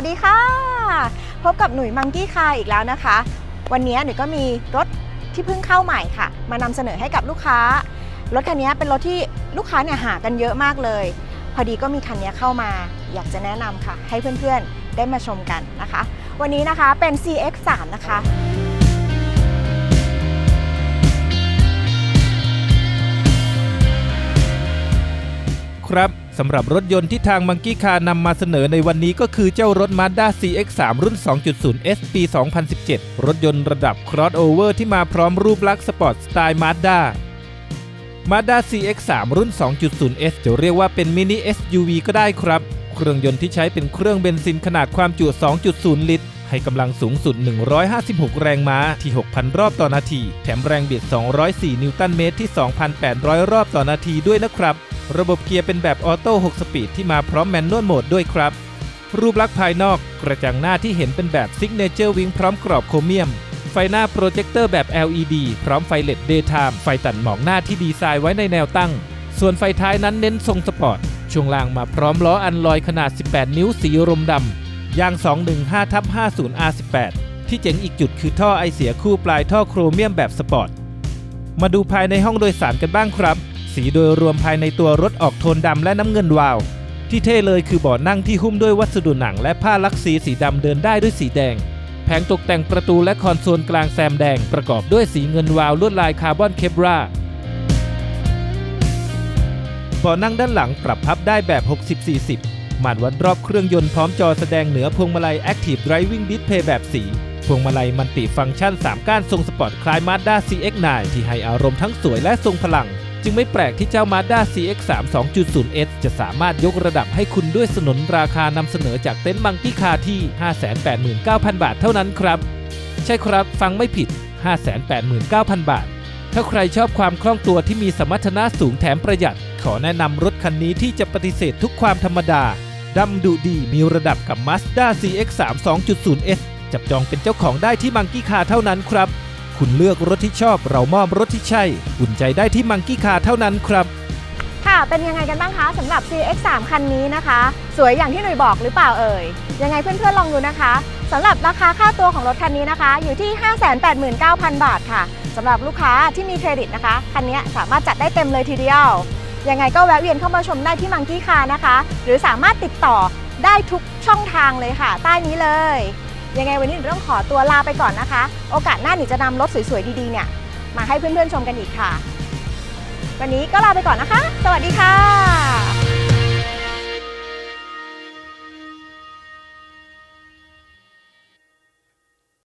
วัสดีค่ะ พบกับหนุ่ยมังกี้คาอีกแล้วนะคะ วันนี้หนุ่ยก็มีรถที่เพิ่งเข้าใหม่ค่ะ มานำเสนอให้กับลูกค้า รถคันนี้เป็นรถที่ลูกค้าเนี่ยหากันเยอะมากเลย พอดีก็มีคันนี้เข้ามา อยากจะแนะนำค่ะ ให้เพื่อนๆได้มาชมกันนะคะ วันนี้นะคะเป็น CX3 นะคะ ครับสำหรับรถยนต์ที่ทางมังกี้คานำมาเสนอในวันนี้ก็คือเจ้ารถ Mazda CX-3 รุ่น 2.0 S ปี 2017 รถยนต์ระดับ crossover ที่มาพร้อมรูปลักษณ์สปอร์ตสไตล์ Mazda Mazda CX-3 รุ่น 2.0 S จะเรียกว่าเป็นมินิ SUV ก็ได้ครับ เครื่องยนต์ที่ใช้เป็นเครื่องเบนซินขนาดความจุ 2.0 ลิตร ให้กำลังสูงสุด 156 แรงม้าที่ 6,000 รอบต่อนาที แถมแรงบิด 204 นิวตันเมตรที่ 2,800 รอบต่อนาทีด้วยนะครับ ระบบเกียร์เป็นแบบออโต้ 6 สปีดที่มาพร้อมแมนนวลโหมดด้วยครับ รูปลักษณ์ภายนอกกระจังหน้าที่เห็นเป็นแบบซิกเนเจอร์วิงพร้อมกรอบโครเมียม ไฟหน้าโปรเจคเตอร์แบบ LED พร้อมไฟเลดเดย์ไทม์ไฟตัดหมอกหน้าที่ดีไซน์ไว้ในแนวตั้ง ส่วนไฟท้ายนั้นเน้นทรงสปอร์ต ช่วงล่างมาพร้อมล้ออันลอยขนาด 18 นิ้วสีรมดำยาง 215ทับ50 R18 ที่เจ๋งอีกจุดคือท่อไอเสียคู่ปลายท่อโครเมียมแบบสปอร์ต มาดูภายในห้องโดยสารกันบ้างครับ สีโดยรวมภายในตัวรถออกโทนดำและน้ำเงินวาว ที่เท่เลยคือเบาะนั่งที่หุ้มด้วยวัสดุหนังและผ้าลักสีสีดำเดินได้ด้วยสีแดง แผงตกแต่งประตูและคอนโซลกลางแซมแดงประกอบด้วยสีเงินวาวลวดลายคาร์บอนเคปราเบาะนั่งด้านหลังปรับพับได้แบบ 60-40มาตรวัดรอบเครื่องยนต์พร้อมจอแสดงเหนือพวงมาลัย Active Driving Display แบบสีพวงมาลัยมันติฟังก์ชัน 3 ก้านทรงสปอร์ตคล้าย Mazda CX-9 ที่ให้อารมณ์ทั้งสวยและทรงพลัง จึงไม่แปลกที่เจ้า Mazda CX-3 2.0S จะสามารถยกระดับให้คุณด้วยสนนราคานำเสนอจากเต็นท์บังกี้คาที่ 589,000 บาทเท่านั้นครับ ใช่ครับฟังไม่ผิด 589,000 บาท ถ้าใครชอบความคล่องตัวที่มีสมรรถนะสูงแถมประหยัด ขอแนะนำรถคันนี้ที่จะปฏิเสธทุกความธรรมดาดำดุดีมีระดับกับ Mazda CX-3 2.0S จับจองเป็นเจ้าของได้ที่มังกี้คาเท่านั้นครับ คุณเลือกรถที่ชอบเรามอบรถที่ใช่อุ่นใจได้ที่มังกี้คาเท่านั้นครับ ค่ะ เป็นยังไงกันบ้างคะสำหรับ CX3 คันนี้นะคะ สวยอย่างที่หนุ่ยบอกหรือเปล่าเอ่ย ยังไงเพื่อนๆลองดูนะคะสำหรับราคาค่าตัวของรถคันนี้นะคะ อยู่ที่ 589,000 บาทค่ะสำหรับลูกค้าที่มีเครดิตนะคะคันนี้สามารถจัดได้เต็มเลยทีเดียว ยังไงก็แวะเวียนเข้ามาชมได้ที่มังกี้คานะคะ หรือสามารถติดต่อได้ทุกช่องทางเลยค่ะ ใต้นี้เลย ยังไงวันนี้หนูต้องขอตัวลาไปก่อนนะคะ โอกาสหน้าหนูจะนำรถสวยๆดีๆเนี่ย มาให้เพื่อนๆชมกันอีกค่ะ วันนี้ก็ลาไปก่อนนะคะ สวัสดีค่ะ